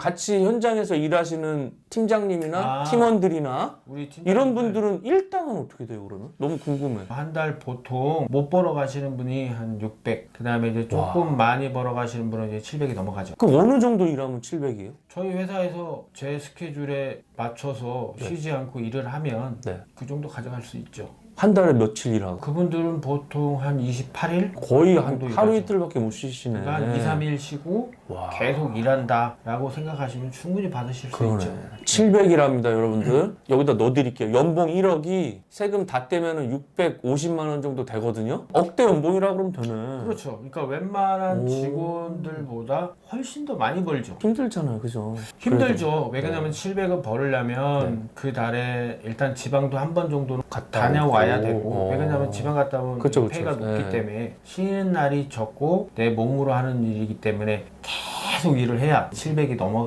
같이 현장에서 일하시는 팀장님이나 아. 팀원들이나 우리 팀 이런 분들은 일당은 어떻게 돼요 그러면? 너무 궁금해. 한 달 보통 못 벌어 가시는 분이 한 600. 그 다음에 이제 조금 와. 많이 벌어 가시는 분은 이제 700이 넘어가죠. 그럼 어느 정도 일하면 700이에요? 저희 회사에서 제 스케줄에 맞춰서 네. 쉬지 않고 일을 하면 네. 그 정도 가져갈 수 있죠. 한 달에 며칠 일하고? 그분들은 보통 한 28일 거의 한 정도 하루 일하죠. 이틀밖에 못 쉬시네. 그러니까 한 2, 3일 쉬고 와. 계속 일한다 라고 생각하시면 충분히 받으실 수 그러네. 있죠. 700이랍니다, 여러분들. 여기다 넣어드릴게요. 연봉 1억이 세금 다 떼면은 650만 원 정도 되거든요. 억대 연봉이라 그러면 되네. 그렇죠. 그러니까 웬만한 오. 직원들보다 훨씬 더 많이 벌죠. 힘들잖아요, 그죠? 힘들죠. 네. 왜냐면 700을 벌으려면 그 달에 일단 지방도 한 번 정도는 갔다 다녀와야 오고. 되고 어. 왜냐면 지방 갔다 오면 그쵸, 그쵸. 페이가 높기 네. 때문에 쉬는 날이 적고 내 몸으로 하는 일이기 때문에 계속 일을 해야 700이 넘어가